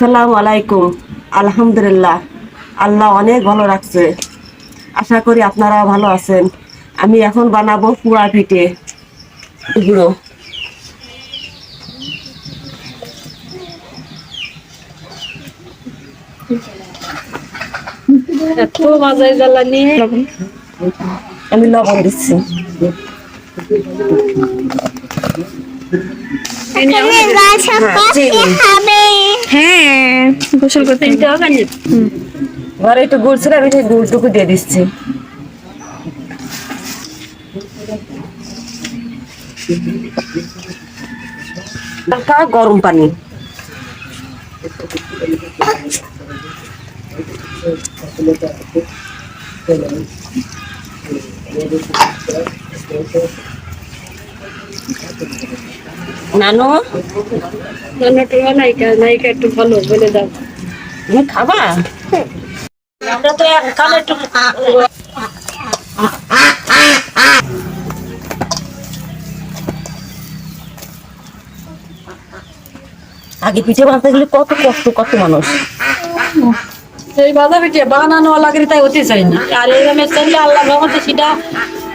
আসসালামু আলাইকুম। আলহামদুলিল্লাহ। আল্লাহ অনেক ভালো রাখছে। আশা করি আপনারা ভালো আছেন। আমি এখন বানাবো পুয়া পিঠে গুঁড়ো এত মাজায় জ্বালানি। আমি লবণ দিচ্ছি। চিনি। হ্যাঁ গোসল করতে ঘরে একটু গুড় ছিল আমি সেই গুড়টুকু দিয়ে দিচ্ছি। হালকা গরম পানি। নানু? রান্নাটা নায়িকা নায়িকা একটু ভালো বলে দাও। তুমি খাবা? আমরা তো কালো একটু। আগে পিঠে বানাতে গেলে কত কষ্ট কত মানুষ। সেই বাধা পিঠে বানানো লাগে তাই হতে চাই না। আর এরকম চললে আল্লাহ ভগবত সেটা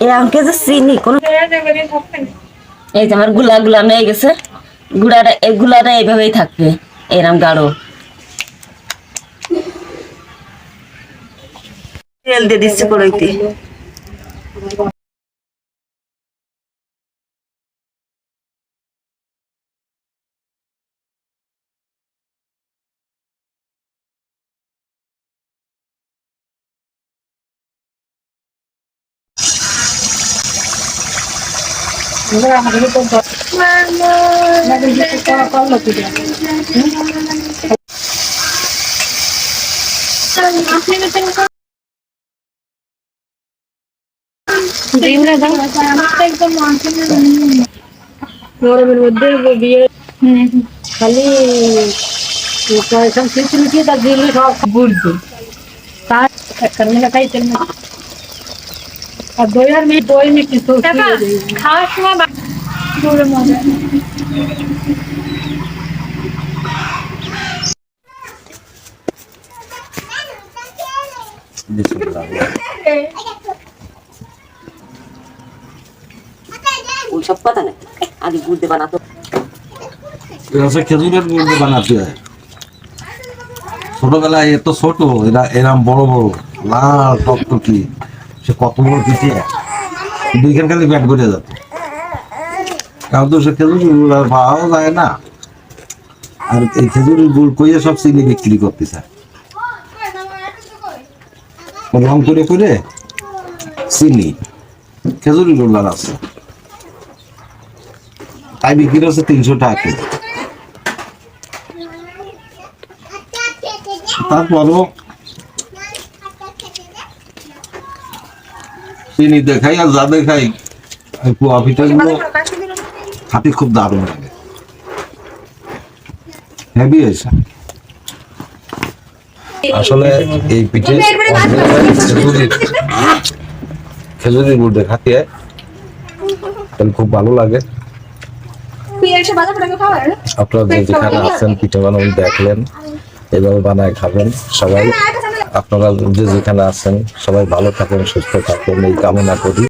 এ আমাকে যে চিনি, কোনো এই যে আমারগুলা গুলা মেয়ে গেছে গুড়াটা এই গুলাটা এইভাবেই থাকবে এরম গাঢ় তেল দিয়ে দিচ্ছে কড়াইতে আমাকে তো করল পিঠে গরমের মধ্যে বিয়ে খালি পয়সা শেষ লুকিয়ে তার দিলে সব ঘুরছে তার একটা মেয়ে খাইতেন না আর দই আর মেয়ে দই খাওয়ার সময় মজা সব কথা নেই আগে গুড় দিয়ে বানাতো। হচ্ছে খেজুরের গুড় দিয়ে বানাতে হয় ছোটবেলায় এত ছোট এরা এরাম বড় বড়। লাল টকটকি। সে কত বড় পিঠে দুইখান খালি ব্যাট করে যেত কারণ তো সে খেজুরের গুড় আর পাওয়াও যায় না। আর এই খেজুরের গুড় কইয়ে সব চিনি বিক্রি করতে চায় রং করে করে চিনি খেজুরের গুড় আছে। তাই বিক্রি হচ্ছে তিনশো টাকা কেজি। তারপরও চিনি দেখাই আর যা দেখাই পোয়া পিঠাগুলো হাতে খুব দারুণ লাগে। হেভি হয়েছে আসলে এই পিঠে খেজুরির গুড় দেখাতে তাহলে খুব ভালো লাগে। আপনারা যে যেখানে আছেন পিঠে বানানো দেখলেন এভাবে বানায় খাবেন সবাই। আপনারা যে যেখানে আছেন সবাই ভালো থাকেন সুস্থ থাকেন এই কামনা করি।